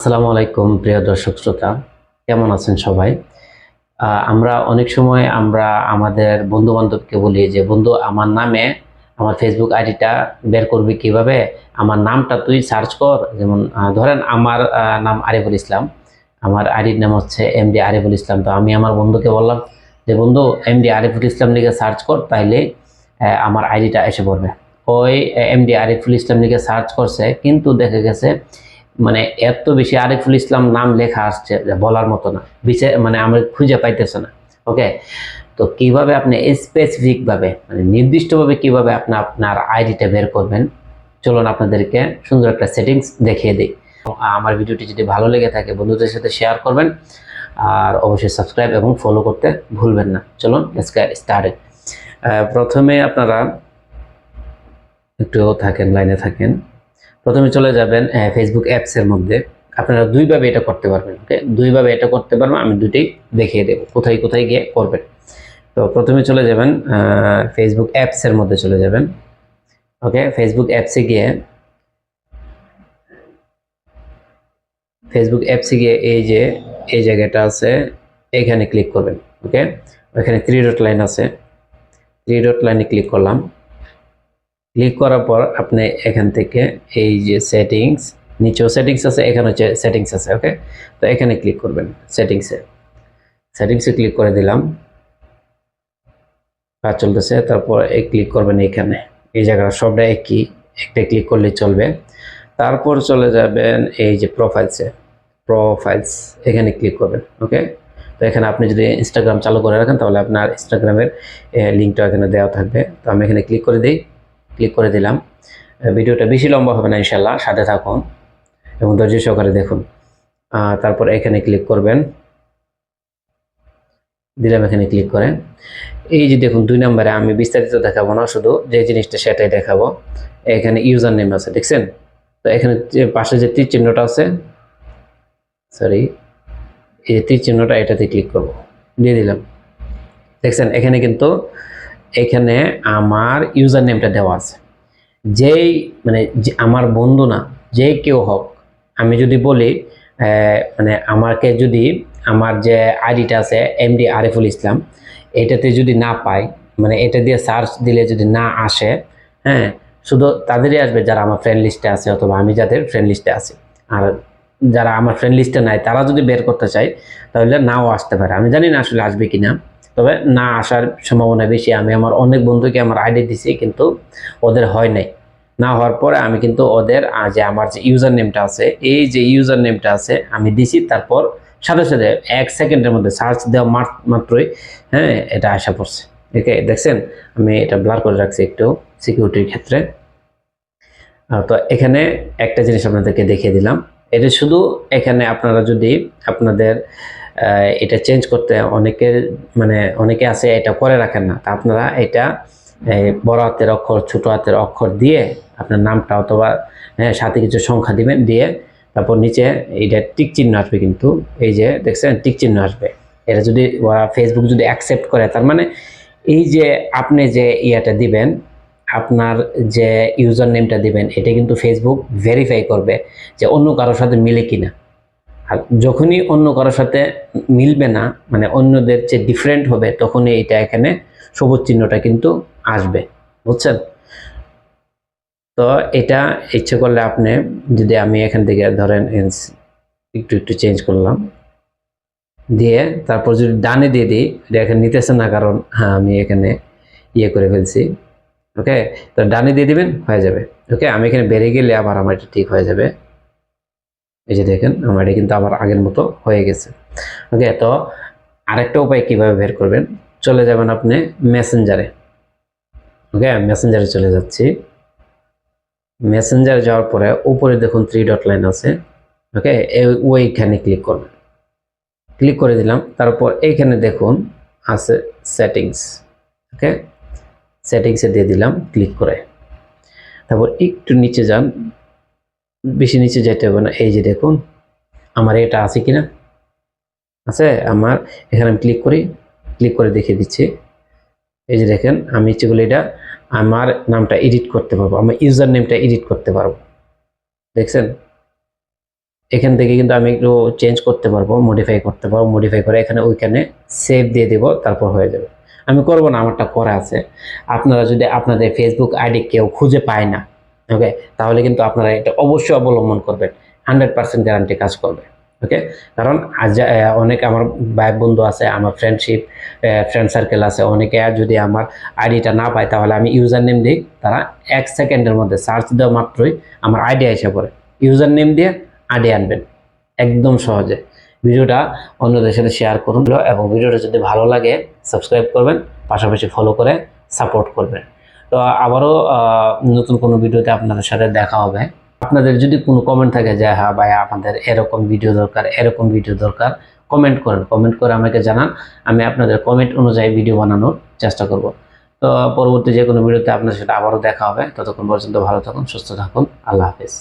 আসসালামু আলাইকুম, প্রিয় দর্শক শ্রোতা। কেমন আছেন সবাই? আমরা অনেক সময় আমরা আমাদের বন্ধু বান্ধবকে বলি যে, বন্ধু, আমার নামে আমার ফেসবুক আইডিটা বের করবি কীভাবে? আমার নামটা তুই সার্চ কর। যেমন ধরেন আমার নাম আরিফুল ইসলাম। আমার আইডির নাম হচ্ছে এমডি আরিফুল ইসলাম। তো আমি আমার বন্ধুকে বললাম যে, বন্ধু এমডি আরিফুল ইসলাম লিখে সার্চ কর, তাইলে আমার আইডিটা এসে পড়বে। ওই এমডি আরিফুল ইসলাম লিখে সার্চ করছে, কিন্তু দেখা গেছে মানে এত বেশি আরিফুল ইসলাম নাম লেখা আসছে বলার মতো না। বিচার মানে আমরা খুঁজে পাইতেছে না। ওকে? তো কীভাবে আপনি স্পেসিফিক ভাবে মানে নির্দিষ্টভাবে কীভাবে আপনি, আপনার আইডিটা বের করবেন, চলুন আপনাদেরকে সুন্দর একটা সেটিংস দেখিয়ে দিই। আমার ভিডিওটি যদি ভালো লেগে থাকে, বন্ধুদের সাথে শেয়ার করবেন, আর অবশ্যই সাবস্ক্রাইব এবং ফলো করতে ভুলবেন না। চলুন স্টার্ট প্রথমে আপনারা একটু থাকেন লাইনে থাকেন। প্রথমে চলে যাবেন ফেসবুক অ্যাপসের মধ্যে। আপনারা দুইভাবে এটা করতে পারবেন, ওকে? দুইভাবে এটা করতে পারবেন আমি দুটোই দেখিয়ে দেবো, কোথায় কোথায় গিয়ে করবেন। তো প্রথমে চলে যাবেন ফেসবুক অ্যাপসের মধ্যে চলে যাবেন, ওকে? ফেসবুক অ্যাপসে গিয়ে ফেসবুক অ্যাপসে গিয়ে এই যে, এই জায়গাটা আছে, এখানে ক্লিক করবেন, ওকে? ওখানে থ্রি ডট লাইন আছে থ্রি ডট লাইনে ক্লিক করলাম। ক্লিক করার পর আপনি এখান থেকে এই যে সেটিংস নিচেও সেটিংস আছে, এখানে হচ্ছে সেটিংস আছে ওকে তো এখানে ক্লিক করবেন সেটিংসে সেটিংসে ক্লিক করে দিলাম। কাজ চলতেছে, তারপর এই ক্লিক করবেন এখানে। এই জায়গাটা সবটা একই, একটা ক্লিক করলে চলবে। তারপর চলে যাবেন এই যে প্রোফাইলসে প্রোফাইলস এখানে ক্লিক করবেন ওকে তো এখানে আপনি যদি ইনস্টাগ্রাম চালু করে রাখেন, তাহলে আপনার ইনস্টাগ্রামের লিঙ্কটা এখানে দেওয়া থাকবে। তো আমি এখানে ক্লিক করে দিই। ক্লিক করে দিলাম। ভিডিওটা বেশি লম্বা হবে না ইনশাল্লাহ সাথে থাকুন এবং ধৈর্য সহকারে দেখুন। তারপর এখানে ক্লিক করবেন। দিলাম এখানে ক্লিক করেন। এই যে দেখুন, দুই নম্বরে আমি বিস্তারিত দেখাবো না, শুধু যে জিনিসটা সেটাই দেখাবো। এখানে ইউজার নেম আছে, দেখছেন? তো এখানে পাশে যে তীর চিহ্নটা আছে সরি এই তীর চিহ্নটা এটাতে ক্লিক করব। দিয়ে দিলাম। দেখছেন? এখানে কিন্তু এখানে আমার ইউজার নেমটা দেওয়া আছে। যেই মানে আমার বন্ধু না, যে কেউ হোক, আমি যদি বলি মানে আমাকে যদি আমার যে আইডিটা আছে, এমডি আরিফুল ইসলাম, এটাতে যদি না পাই মানে এটা দিয়ে সার্চ দিলে যদি না আসে হ্যাঁ শুধু তাদেরই আসবে যারা আমার ফ্রেন্ড লিস্টে আছে অথবা আমি যাদের ফ্রেন্ড লিস্টে আছি। আর যারা আমার ফ্রেন্ড লিস্টে নাই, তারা যদি বের করতে চায়, তাহলে নাও আসতে পারে। আমি জানি না আসলে আসবে কি না তবে না আসার সম্ভাবনা বেশি। আমি আমার অনেক বন্ধুকে আমার আইডি দিছি, কিন্তু ওদের হয় নাই। না হওয়ার পরে আমি কিন্তু ওদের যে আমার যে ইউজার নেমটা আছে, এই যে ইউজার নেমটা আছে, আমি দিছি। তারপর সাথে সাথে এক সেকেন্ডের মধ্যে সার্চ দেওয়া মাত্র- মাত্রই হ্যাঁ এটা আশা পড়ছে ওকে দেখছেন? আমি এটা ব্লার করে রাখছি একটু সিকিউরিটির ক্ষেত্রে। তো এখানে একটা জিনিস আপনাদেরকে দেখিয়ে দিলাম। এটা শুধু এখানে আপনারা যদি আপনাদের এটা চেঞ্জ করতে অনেকের মানে অনেকে আছে এটা করে রাখেন না। তা আপনারা এটা বড় হাতের অক্ষর ছোট হাতের অক্ষর দিয়ে আপনার নামটা অথবা হ্যাঁ, সাথে কিছু সংখ্যা দিবেন দিয়ে তারপর নিচে এইটা টিক চিহ্ন আসবে কিন্তু। এই যে দেখছেন টিক চিহ্ন আসবে। এটা যদি ফেসবুক যদি অ্যাকসেপ্ট করে তার মানে এই যে আপনি যে ইয়াটা দিবেন আপনার যে ইউজার নেমটা দিবেন এটা কিন্তু ফেসবুক ভেরিফাই করবে যে অন্য কারোর সাথে মিলে কিনা। আর যখনই অন্য কারোর সাথে মিলবে না মানে অন্যদের চেয়ে ডিফারেন্ট হবে, তখনই এটা এখানে সবুজ চিহ্নটা কিন্তু আসবে। বুঝছেন? তো এটা ইচ্ছে করলে আপনি যদি আমি এখান থেকে ধরেন একটু একটু চেঞ্জ করলাম। দিয়ে তারপর যদি ডানে দিয়ে দিই, এটা এখানে নিতেছে না কারণ হ্যাঁ আমি এখানে ইয়ে করে ফেলছি। ওকে তো ডানে দিয়ে দিবেন, হয়ে যাবে। ওকে আমি এখানে বেড়ে গেলে আবার আমার এটা ঠিক হয়ে যাবে। এই যে দেখেন, আমার এটা কিন্তু আবার আগের মতো হয়ে গেছে। ওকে তো আরেকটা উপায় কীভাবে বের করবেন? চলে যাবেন আপনি মেসেঞ্জারে ওকে মেসেঞ্জারে চলে যাচ্ছি। মেসেঞ্জারে যাওয়ার পরে উপরে দেখুন থ্রি ডট লাইন আছে। ওকে ওইখানে ক্লিক করবেন। ক্লিক করে দিলাম, তারপর এইখানে দেখুন আছে সেটিংস ওকে সেটিংসে দিয়ে দিলাম ক্লিক করে। তারপর একটু নিচে যান বেশি নিচে যেতে হবে না। এই যে দেখুন, আমার এটা আছে কিনা? আছে, আমার, এখানে আমি ক্লিক করি ক্লিক করে দেখিয়ে দিচ্ছি। এই যে দেখেন, আমি ইচ্ছে করলে এটা আমার নামটা এডিট করতে পারব, আমার ইউজার নেমটা এডিট করতে পারব। দেখছেন? এখান থেকে কিন্তু আমি একটু চেঞ্জ করতে পারব মডিফাই করতে পারব মডিফাই করে এখানে ওইখানে সেভ দিয়ে দিব, তারপর হয়ে যাবে। আমি করব না, আমারটা করা আছে। আপনারা যদি আপনাদের ফেসবুক আইডি কেউ খুঁজে পায় না ওকে তাহলে কিন্তু আপনারা এটা অবশ্যই অবলম্বন করবেন। হান্ড্রেড পার্সেন্ট গ্যারান্টি কাজ করবে। ওকে কারণ আজ অনেক আমার ভাই বন্ধু আছে, আমার ফ্রেন্ডশিপ ফ্রেন্ড সার্কেল আছে। অনেকে যদি আমার আইডিটা না পায়, তাহলে আমি ইউজার নেম দিই তারা এক সেকেন্ডের মধ্যে সার্চ দেওয়া মাত্রই আমার আইডি এসে পড়ে। ইউজার নেম দিয়ে আইডি আনবেন। একদম সহজে। ভিডিওটা অন্যদের সাথে শেয়ার করুন। এবং ভিডিওটা যদি ভালো লাগে সাবস্ক্রাইব করবেন। পাশাপাশি ফলো করে সাপোর্ট করবেন। তো আবারও নতুন কোনো ভিডিওতে আপনাদের সাথে দেখা হবে। আপনাদের যদি কোনো কমেন্ট থাকে যে হ্যাঁ ভাই আপনাদের এরকম ভিডিও দরকার, এরকম ভিডিও দরকার কমেন্ট করেন। কমেন্ট করে আমাকে জানান। আমি আপনাদের কমেন্ট অনুযায়ী ভিডিও বানানোর চেষ্টা করব। তো পরবর্তী যে কোনো ভিডিওতে আপনার সাথে আবারও দেখা হবে। ততক্ষণ পর্যন্ত ভালো থাকুন, সুস্থ থাকুন। আল্লাহ হাফিজ।